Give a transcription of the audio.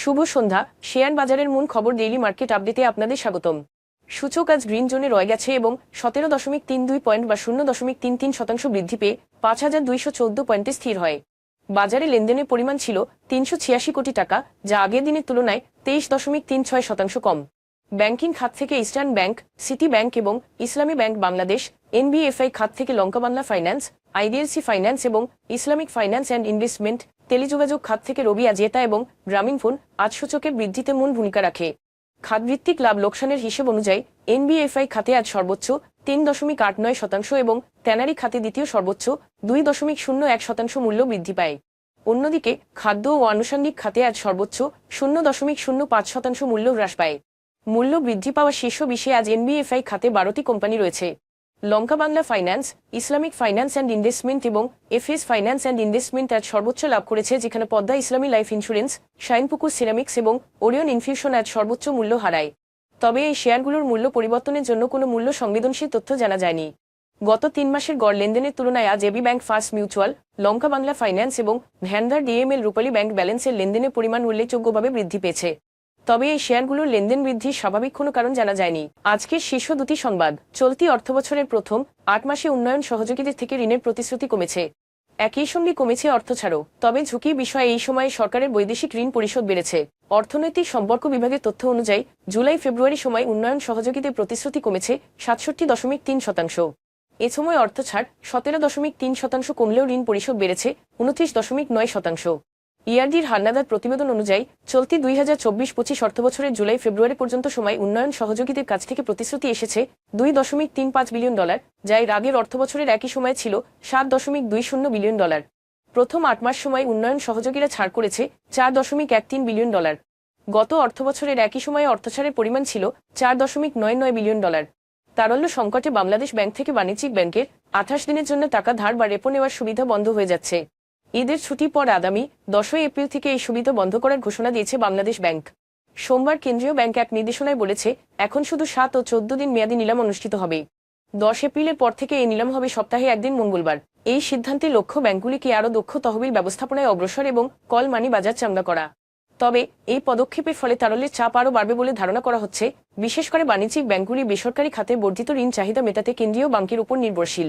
শুভ সন্ধ্যা। Share বাজারের মূল খবর ডেইলি মার্কেট আপডেটে আপনাদের স্বাগতম। সূচক আজ গ্রিন জোনে রয়ে গেছে এবং সতেরো দশমিক তিন দুই পয়েন্ট বা শূন্য দশমিক তিন তিন শতাংশ বৃদ্ধি পেয়ে পাঁচ হাজার দুইশো চোদ্দ পয়েন্টে স্থির হয়। বাজারে লেনদেনের পরিমাণ ছিল তিনশো ছিয়াশি কোটি টাকা, যা আগের দিনের তুলনায় তেইশ দশমিক তিন ছয় শতাংশ কম। ব্যাংকিং খাত থেকে ইস্টার্ন ব্যাংক, সিটি ব্যাংক এবং ইসলামী ব্যাংক বাংলাদেশ, এনবিএফআই খাত থেকে Lanka Bangla finance, IDLC finance এবং ইসলামিক ফাইন্যান্স অ্যান্ড ইনভেস্টমেন্ট টেলিযোগাযোগ খাত থেকে রবি আজিয়েতা এবং গ্রামীণ ফোন আজ সূচকের বৃদ্ধিতে মূল ভূমিকা রাখে। খাতভিত্তিক লাভ লোকসানের হিসেব অনুযায়ী এনবিএফআই খাতে আজ সর্বোচ্চ তিন দশমিক আট নয় শতাংশ এবং ট্যানারি খাতে দ্বিতীয় সর্বোচ্চ দুই দশমিক শূন্য এক শতাংশ মূল্য বৃদ্ধি পায়। অন্যদিকে খাদ্য ও আনুষঙ্গিক খাতে আজ সর্বোচ্চ শূন্য দশমিক শূন্য পাঁচ শতাংশ মূল্য হ্রাস পায়। মূল্য বৃদ্ধি পাওয়া শীর্ষ বিষয়ে আজ এনবিএফআই খাতে বারোটি কোম্পানি রয়েছে। Lanka Bangla finance Islamic finance and investment এবং এফএস ফাইন্যান্স অ্যান্ড ইনভেস্টমেন্ট আজ সর্বোচ্চ লাভ করেছে, যেখানে Padma Islami life insurance Shinepukur ceramics এবং ওরিয়ন ইনফিউশন আজ সর্বোচ্চ মূল্য হারায়। তবে এই শেয়ারগুলোর মূল্য পরিবর্তনের জন্য কোনো মূল্য সংবেদনশীল তথ্য জানা যায়নি। গত তিন মাসের গড় লেনদেনের তুলনায় আজ AB bank first mutual, Lanka Bangla finance এবং ভ্যানদার ডিএমএল রূপালী ব্যাংক ব্যালেন্সের লেনদেনের পরিমাণ উল্লেখযোগ্যভাবে বৃদ্ধি পেয়েছে। তবে এই শেয়ারগুলোর লেনদেন বৃদ্ধির স্বাভাবিক কোনো কারণ জানা যায়নি। আজকের শীর্ষ দুটি সংবাদ। চলতি অর্থবছরের প্রথম, আট মাসে উন্নয়ন সহযোগীদের থেকে ঋণের প্রতিশ্রুতি কমেছে। একই সঙ্গে কমেছে অর্থ ছাড়ো তবে ঝুঁকি বিষয়ে এই সময়ে সরকারের বৈদেশিক ঋণ পরিশোধ বেড়েছে। অর্থনৈতিক সম্পর্ক বিভাগের তথ্য অনুযায়ী, জুলাই ফেব্রুয়ারি সময় উন্নয়ন সহযোগীদের প্রতিশ্রুতি কমেছে সাতষট্টি দশমিক তিন শতাংশ। এ সময় অর্থ ছাড় সতেরো দশমিক তিন শতাংশ কমলেও ঋণ পরিশোধ বেড়েছে উনত্রিশ দশমিক নয় শতাংশ। ইআরডির হান্নাদার প্রতিবেদন অনুযায়ী, চলতি দুই হাজার চব্বিশ পঁচিশ অর্থবছরের জুলাই ফেব্রুয়ারি পর্যন্ত সময় উন্নয়ন সহযোগীদের কাছ থেকে প্রতিশ্রুতি এসেছে দুই দশমিক তিন পাঁচ বিলিয়ন ডলার যা এর আগের অর্থবছরের একই সময় ছিল সাত দশমিক দুই শূন্য বিলিয়ন ডলার। প্রথম আট মাস সময় উন্নয়ন সহযোগীরা ছাড় করেছে চার দশমিক এক তিন বিলিয়ন ডলার। গত অর্থবছরের একই সময়ে অর্থছাড়ের পরিমাণ ছিল চার দশমিক নয় নয় বিলিয়ন ডলার। তারল্য সংকটে বাংলাদেশ ব্যাংক থেকে বাণিজ্যিক ব্যাংকের আঠাশ দিনের জন্য টাকা ধার বা রেপো নেওয়ার সুবিধা বন্ধ হয়ে যাচ্ছে। ঈদের ছুটি পর আগামী দশই এপ্রিল থেকে এই সুবিধা বন্ধ করার ঘোষণা দিয়েছে বাংলাদেশ ব্যাংক। সোমবার কেন্দ্রীয় ব্যাংক এক নির্দেশনায় বলেছে, এখন শুধু সাত ও চোদ্দ দিন মেয়াদী নিলাম অনুষ্ঠিত হবে। দশ এপ্রিলের পর থেকে এই নিলাম হবে সপ্তাহে একদিন মঙ্গলবার। এই সিদ্ধান্তে লক্ষ্য ব্যাংকগুলিকে আরও দক্ষ তহবিল ব্যবস্থাপনায় অগ্রসর এবং কল মানি বাজার চাঙ্গা করা। তবে এই পদক্ষেপের ফলে তারল্যের চাপ আরও বাড়বে বলে ধারণা করা হচ্ছে। বিশেষ করে বাণিজ্যিক ব্যাংকগুলি বেসরকারি খাতে বর্ধিত ঋণ চাহিদা মেটাতে কেন্দ্রীয় ব্যাংকের উপর নির্ভরশীল।